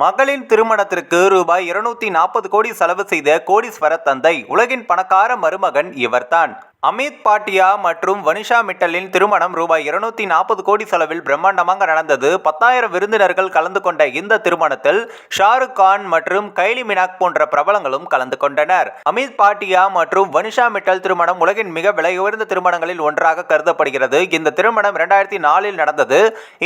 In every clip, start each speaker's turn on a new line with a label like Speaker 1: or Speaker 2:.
Speaker 1: மகளின் திருமணத்திற்கு ரூபாய் இருநூத்தி நாற்பது கோடி செலவு செய்த கோடீஸ்வர தந்தை உலகின் பணக்கார மருமகன் இவர்தான். அமித் பாட்டியா மற்றும் வனிஷா மிட்டலின் திருமணம் ரூபாய் இருநூத்தி நாற்பது கோடி செலவில் பிரம்மாண்டமாக நடந்தது. பத்தாயிரம் விருந்தினர்கள் கலந்து கொண்ட இந்த திருமணத்தில் ஷாருக் கான் மற்றும் கைலி மினாக் போன்ற பிரபலங்களும் கலந்து கொண்டனர். அமித் பாட்டியா மற்றும் வனிஷா மிட்டல் திருமணம் உலகின் மிக விலை உயர்ந்த திருமணங்களில் ஒன்றாக கருதப்படுகிறது. இந்த திருமணம் இரண்டாயிரத்தி நாலில் நடந்தது.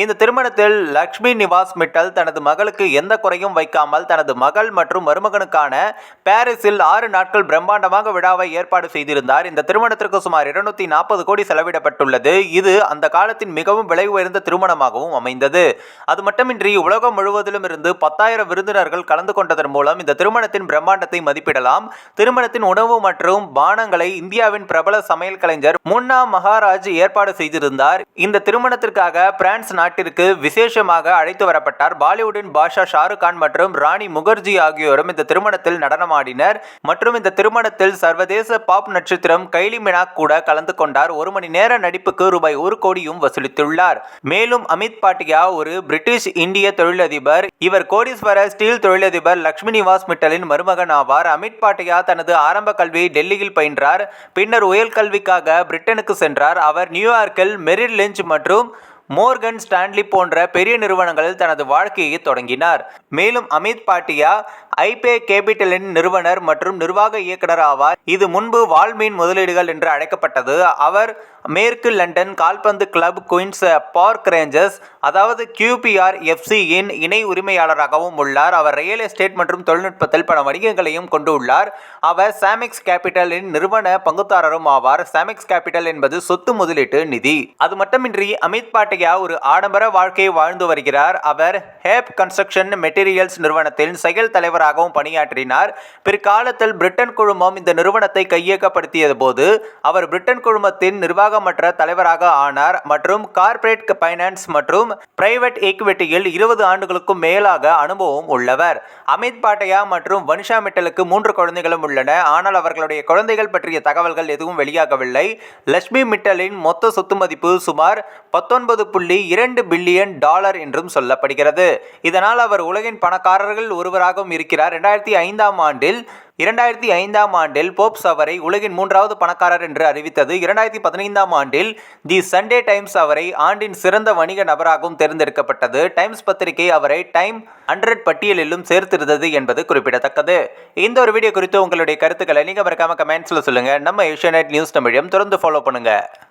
Speaker 1: இந்த திருமணத்தில் லக்ஷ்மி நிவாஸ் மிட்டல் தனது மகளுக்கு எந்த குறையும் வைக்காமல் தனது மகள் மற்றும் மருமகனுக்கான பாரிஸில் ஆறு நாட்கள் பிரம்மாண்டமாக விழாவை ஏற்பாடு செய்திருந்தார். இந்த திருமணத்தில் திருமணத்திற்கு சுமார் இருநூத்தி நாற்பது கோடி செலவிடப்பட்டுள்ளது. இது அந்த காலத்தின் மிகவும் விலை உயர்ந்த திருமணமாகவும் அமைந்தது. அது மட்டுமின்றி உலகம் முழுவதிலும் இருந்து பத்தாயிரம் விருந்தினர்கள் கலந்து கொண்டதன் மூலம் இந்த திருமணத்தின் பிரம்மாண்டத்தை மதிப்பிடலாம். திருமணத்தின் உணவு மற்றும் பானங்களை இந்தியாவின் பிரபல சமையல் கலைஞர் முன்னா மகாராஜ் ஏற்பாடு செய்திருந்தார். இந்த திருமணத்திற்காக பிரான்ஸ் நாட்டிற்கு விசேஷமாக அழைத்து வரப்பட்டார். பாலிவுட்டின் பாஷா ஷாருக் கான் மற்றும் ராணி முகர்ஜி ஆகியோரும் இந்த திருமணத்தில் நடனமாடினர். மற்றும் இந்த திருமணத்தில் சர்வதேச பாப் நட்சத்திரம் கைலி மினா மினாக் கூட கலந்து கொண்டார். ஒரு மணி நேர நடிப்புக்கு ரூபாய் ஒரு கோடியும் வசூலித்துள்ளார். மேலும் அமித் பாட்டியா ஒரு பிரிட்டிஷ் இந்திய தொழிலதிபர் இவர் கோடீஸ்வர ஸ்டீல் தொழிலதிபர் லக்ஷ்மி நிவாஸ் மிட்டலின் மருமகன் ஆவார். அமித் பாட்டியா தனது ஆரம்ப கல்வியை டெல்லியில் பயின்றார். பின்னர் உயர் கல்விக்காக பிரிட்டனுக்கு சென்றார். அவர் நியூயார்க்கில் மெரில் லிஞ்ச் மற்றும் மோர்கன் ஸ்டான்லி போன்ற பெரிய நிறுவனங்களில் தனது வாழ்க்கையை தொடங்கினார். மேலும் அமித் பாட்டியா ஐபே கேபிட்டலின் நிறுவனர் மற்றும் நிர்வாக இயக்குனர் ஆவார். இது முன்பு வால்மீன் முதலீடுகள் என்று அழைக்கப்பட்டது. அவர் மேற்கு லண்டன் கால்பந்து கிளப் குயின்ஸ் பார்க் ரேஞ்சர்ஸ் அதாவது கியூபிஆர் எஃப்சியின் இணை உரிமையாளராகவும் உள்ளார். அவர் ரியல் எஸ்டேட் மற்றும் தொழில்நுட்பத்தில் பல வணிகங்களையும் கொண்டு உள்ளார் அவர் சாமிக்ஸ் கேபிட்டலின் நிறுவன பங்குதாரரும் ஆவார். சாமிக்ஸ் கேபிட்டல் என்பது சொத்து முதலீட்டு நிதி. அது மட்டுமின்றி அமித் பாட்டியா ஒரு ஆடம்பர வாழ்க்கையை வாழ்ந்து வருகிறார். அவர் ஹேப் கன்ஸ்ட்ரக்ஷன் மெட்டீரியல்ஸ் நிறுவனத்தின் செயல் தலைவராகவும் பணியாற்றினார். பிற்காலத்தில் பிரிட்டன் குழுமம் இந்த நிறுவனத்தை கையகப்படுத்திய போது அவர் பிரிட்டன் குழுமத்தின் நிர்வாகமற்ற தலைவராக ஆனார் மற்றும் கார்ப்பரேட் பைனான்ஸ் மற்றும் பிரைவேட் ஈக்விட்டியில் இருபது ஆண்டுகளுக்கும் மேலாக அனுபவம் உள்ளவர். அமித் பாட்டையா மற்றும் வனிஷா மிட்டலுக்கு மூன்று குழந்தைகளும் உள்ளன. ஆனால் அவர்களுடைய குழந்தைகள் பற்றிய தகவல்கள் எதுவும் வெளியாகவில்லை. லட்சுமி மிட்டலின் மொத்த சொத்து மதிப்பு சுமார் பத்தொன்பது புள்ளி இரண்டு பில்லியன் டாலர் என்றும் சொல்லப்படுகிறது. இதனால் அவர் உலகின் பணக்காரர்கள் ஒருவராகவும் இருக்கிறார் ரெண்டாயிரத்தி ஐந்தாம் ஆண்டில் இரண்டாயிரத்தி ஐந்தாம் ஆண்டில் போப்ஸ் அவரை உலகின் மூன்றாவது பணக்காரர் என்று அறிவித்தது. இரண்டாயிரத்தி பதினைந்தாம் ஆண்டில் தி சண்டே டைம்ஸ் அவரை ஆண்டின் சிறந்த வணிக நபராகவும் தேர்ந்தெடுக்கப்பட்டது. டைம்ஸ் பத்திரிகை அவரை டைம் ஹண்ட்ரட் பட்டியலிலும் சேர்த்திருந்தது என்பது குறிப்பிடத்தக்கது. இந்த ஒரு வீடியோ குறித்து உங்களுடைய கருத்துக்களை நீங்கள் மறக்காம கமெண்ட்ஸில் சொல்லுங்கள் நம்ம ஏஷியா நியூஸ் தமிழையும் தொடர்ந்து ஃபாலோ பண்ணுங்கள்